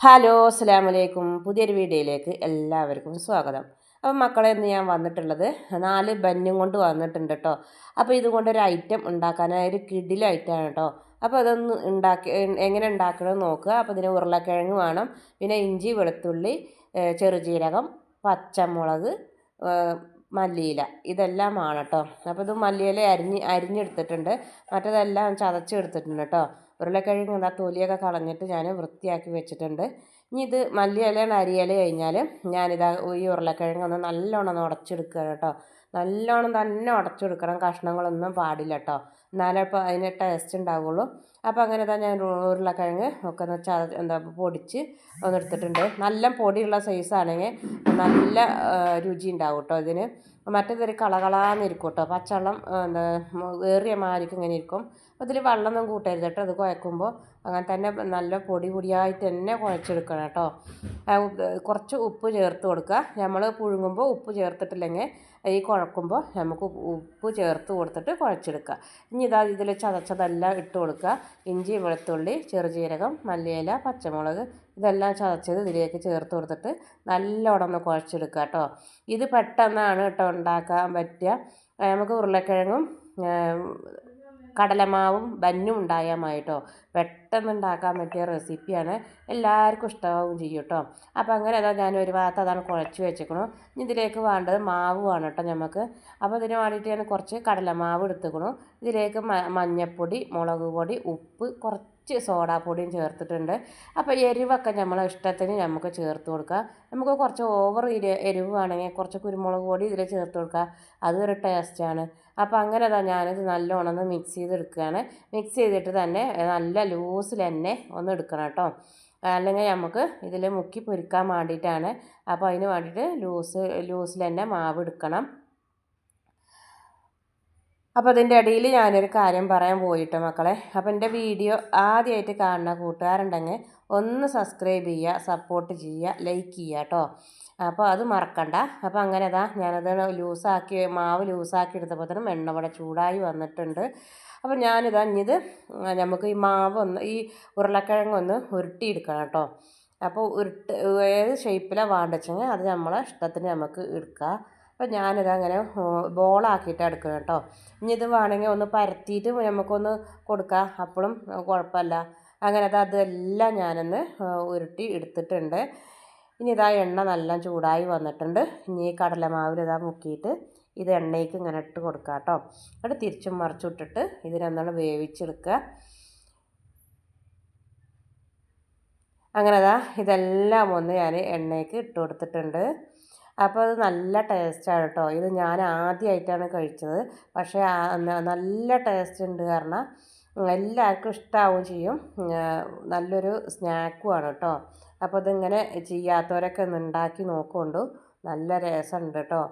Hello അസ്സാം വലൈക്കും പുതിയൊരു വീഡിയോയിലേക്ക് എല്ലാവർക്കും സ്വാഗതം. അപ്പോൾ മക്കളെ ഇന്ന് ഞാൻ വന്നിട്ടുള്ളത് നാല് ബന്നും കൊണ്ട് വന്നിട്ടുണ്ട് കേട്ടോ അപ്പോൾ ഇതുകൊണ്ടൊരു ഐറ്റം ഉണ്ടാക്കാനായ ഒരു കിഡിലായിട്ടാണ് കേട്ടോ അപ്പോൾ അതൊന്ന് ഉണ്ടാക്കി എങ്ങനെ ഉണ്ടാക്കണമെന്ന് നോക്കുക. അപ്പോൾ ഇതിന് ഉരുളക്കിഴങ്ങ് വേണം പിന്നെ ഇഞ്ചി വെളുത്തുള്ളി ചെറുജീരകം പച്ചമുളക് മല്ലിയില. ഇതെല്ലാം ആണ് കേട്ടോ അപ്പോൾ ഇത് മല്ലിയില അരിഞ്ഞ് അരിഞ്ഞെടുത്തിട്ടുണ്ട്. മറ്റതെല്ലാം ചതച്ചെടുത്തിട്ടുണ്ട് കേട്ടോ ഉരുളക്കിഴങ്ങ് എന്താ തൊലിയൊക്കെ കളഞ്ഞിട്ട് ഞാൻ വൃത്തിയാക്കി വെച്ചിട്ടുണ്ട്. ഇനി ഇത് മല്ലിയിലയാണ് അരിയില കഴിഞ്ഞാൽ ഞാനിതാ ഈ ഉരുളക്കിഴങ്ങ് ഒന്ന് നല്ലോണം ഒന്ന് കേട്ടോ. നല്ലോണം തന്നെ ഉടച്ചെടുക്കണം. കഷ്ണങ്ങളൊന്നും പാടില്ല കേട്ടോ. എന്നാലേ ഇപ്പോൾ അതിന് ടേസ്റ്റ് ഉണ്ടാവുള്ളൂ. അപ്പോൾ അങ്ങനെ തന്നെ ഞാൻ ഉരുളക്കിഴങ്ങ് ഒക്കെ ഒന്ന് ച എന്താ പൊടിച്ച് ഒന്ന് എടുത്തിട്ടുണ്ട്. നല്ല പൊടിയുള്ള സൈസാണെങ്കിൽ നല്ല രുചി ഉണ്ടാവും കേട്ടോ ഇതിന്. മറ്റേതൊരു കളകളാന്നിരിക്കും കേട്ടോ. പച്ചവെള്ളം എന്താ ഏറിയ മാരിക്കും ഇങ്ങനെ ഇരിക്കും. അപ്പോൾ ഇതിൽ വെള്ളമൊന്നും കൂട്ടരുത് കേട്ടോ. അത് കുഴക്കുമ്പോൾ അങ്ങനെ തന്നെ നല്ല പൊടി പൊടിയായിട്ട് തന്നെ കുഴച്ചെടുക്കണം കേട്ടോ. കുറച്ച് ഉപ്പ് ചേർത്ത് കൊടുക്കുക. നമ്മൾ പുഴുങ്ങുമ്പോൾ ഉപ്പ് ചേർത്തിട്ടില്ലെങ്കിൽ ഈ കുഴക്കുമ്പോൾ നമുക്ക് ഉപ്പ് ചേർത്ത് കൊടുത്തിട്ട് കുഴച്ചെടുക്കുക. ഇനി ഇതാ ഇതിൽ ചതച്ചതെല്ലാം ഇട്ട് കൊടുക്കുക. ഇഞ്ചി വെളുത്തുള്ളി ചെറുജീരകം മല്ലിയില പച്ചമുളക് ഇതെല്ലാം ചതച്ചത് ഇതിലേക്ക് ചേർത്ത് കൊടുത്തിട്ട് നല്ലോണം ഒന്ന് കുഴച്ചെടുക്കുക കേട്ടോ. ഇത് പെട്ടെന്നാണ് കേട്ടോ ഉണ്ടാക്കാൻ പറ്റുക. നമുക്ക് ഉരുളക്കിഴങ്ങും കടലമാവും ബന്നും ഉണ്ടായാൽ മതി കേട്ടോ പെട്ടെന്ന് ഉണ്ടാക്കാൻ പറ്റിയ റെസിപ്പിയാണ് എല്ലാവർക്കും ഇഷ്ടമാവും ചെയ്യും കേട്ടോ അപ്പോൾ അങ്ങനെ അതാ ഞാൻ ഒരു ഭാഗത്ത് അതാണ് കുഴച്ച് വെച്ചേക്കണു. ഇതിലേക്ക് വേണ്ടത് മാവ് വേണം കേട്ടോ നമുക്ക് അപ്പോൾ ഇതിന് വേണ്ടിയിട്ട് ഞാൻ കുറച്ച് കടലമാവ് എടുത്തുക്കണു. ഇതിലേക്ക് മഞ്ഞൾപ്പൊടി മുളക് പൊടി ഉപ്പ് കുറച്ച് കുറച്ച് സോഡാപ്പൊടിയും ചേർത്തിട്ടുണ്ട്. അപ്പോൾ എരിവൊക്കെ നമ്മളെ ഇഷ്ടത്തിന് നമുക്ക് ചേർത്ത് കൊടുക്കുക നമുക്ക് കുറച്ച് ഓവർ എരിവ് വേണമെങ്കിൽ കുറച്ച് കുരുമുളക് പൊടി ഇതിൽ ചേർത്ത് കൊടുക്കുക അതൊരു ടേസ്റ്റാണ് അപ്പോൾ അങ്ങനെ തന്നെ ഞാനിത് നല്ലോണം ഒന്ന് മിക്സ് ചെയ്തെടുക്കുകയാണ്. മിക്സ് ചെയ്തിട്ട് തന്നെ നല്ല ലൂസിൽ തന്നെ ഒന്ന് എടുക്കണം കേട്ടോ. അല്ലെങ്കിൽ നമുക്ക് ഇതിൽ മുക്കി പൊരിക്കാൻ വേണ്ടിയിട്ടാണ്. അപ്പോൾ അതിന് വേണ്ടിയിട്ട് ലൂസ് ലൂസിൽ തന്നെ മാവ് എടുക്കണം. അപ്പോൾ അതിന്റെ ഇടയിൽ ഞാനൊരു കാര്യം പറയാൻ പോയിട്ട് മക്കളെ. അപ്പോൾ എന്റെ വീഡിയോ ആദ്യമായിട്ട് കാണുന്ന കൂട്ടുകാരുണ്ടെങ്കിൽ ഒന്ന് സബ്സ്ക്രൈബ് ചെയ്യുക സപ്പോർട്ട് ചെയ്യുക ലൈക്ക് ചെയ്യുക കേട്ടോ അപ്പോൾ അത് മറക്കണ്ട. അപ്പോൾ അങ്ങനെ അതാ ഞാനത് ലൂസാക്കി മാവ് ലൂസാക്കി എടുത്തപ്പോൾ തന്നെ എണ്ണ ഇവിടെ ചൂടായി വന്നിട്ടുണ്ട്. അപ്പോൾ ഞാനിതാ ഇനിയത് നമുക്ക് ഈ മാവ് ഒന്ന് ഈ ഉരുളക്കിഴങ്ങൊന്ന് ഉരുട്ടിയെടുക്കണം കേട്ടോ അപ്പോൾ ഉരുട്ട് ഏത് ഷേപ്പിലാണ് വേണ്ടതെച്ചെങ്കിൽ അത് നമ്മളെ ഇഷ്ടത്തിന് നമുക്ക് എടുക്കാം. അപ്പോൾ ഞാനിത് അങ്ങനെ ബോളാക്കിയിട്ട് എടുക്കണം കേട്ടോ. ഇനി ഇത് വേണമെങ്കിൽ ഒന്ന് പരത്തിയിട്ട് നമുക്കൊന്ന് കൊടുക്കാം. അപ്പോഴും കുഴപ്പമില്ല. അങ്ങനെ അത് അതെല്ലാം ഞാനൊന്ന് ഉരുട്ടി എടുത്തിട്ടുണ്ട്. ഇനി ഇതാ എണ്ണ നല്ല ചൂടായി വന്നിട്ടുണ്ട്. ഇനി ഈ കടലമാവിൽ ഇതാ മുക്കിയിട്ട് ഇത് എണ്ണയ്ക്ക് ഇങ്ങനെ ഇട്ട് കൊടുക്കുക കേട്ടോ. എന്നിട്ട് തിരിച്ചും മറിച്ചിട്ടിട്ട് ഇതിനൊന്നാണ് വേവിച്ചെടുക്കുക. അങ്ങനെ അതാ ഇതെല്ലാം ഒന്ന് ഞാൻ എണ്ണയ്ക്ക് ഇട്ട് കൊടുത്തിട്ടുണ്ട്. അപ്പോൾ അത് നല്ല ടേസ്റ്റാണ് കേട്ടോ ഇത് ഞാൻ ആദ്യമായിട്ടാണ് കഴിച്ചത്. പക്ഷേ നല്ല ടേസ്റ്റ് ഉണ്ട് കാരണം എല്ലാവർക്കും ഇഷ്ടമാവും ചെയ്യും. നല്ലൊരു സ്നാക്കുമാണ് കേട്ടോ അപ്പോൾ ഇതിങ്ങനെ ചെയ്യാത്തവരൊക്കെ ഒന്ന് ഉണ്ടാക്കി നോക്കുകൊണ്ടു. നല്ല രസമുണ്ട് കേട്ടോ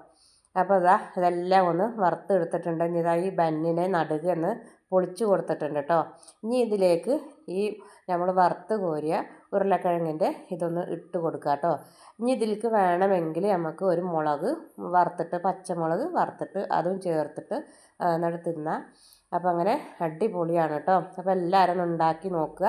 അപ്പോൾ ഇതാ ഇതെല്ലാം ഒന്ന് വറുത്തെടുത്തിട്ടുണ്ട്. ഇനി ഇതാ ഈ ബന്നിനെ നടുക എന്ന് പൊളിച്ച് കൊടുത്തിട്ടുണ്ട് കേട്ടോ. ഇനി ഇതിലേക്ക് ഈ നമ്മൾ വറുത്ത് കോരിയ ഉരുളക്കിഴങ്ങിന്റെ ഇതൊന്ന് ഇട്ട് കൊടുക്കുക കേട്ടോ. ഇനി ഇതിലേക്ക് വേണമെങ്കിൽ നമുക്ക് ഒരു മുളക് വറുത്തിട്ട് പച്ചമുളക് വറുത്തിട്ട് അതും ചേർത്തിട്ട് നടത്തുന്ന തിന്നാം. അപ്പോൾ അങ്ങനെ അടിപൊളിയാണ് കേട്ടോ. അപ്പോൾ എല്ലാവരും ഉണ്ടാക്കി നോക്കുക.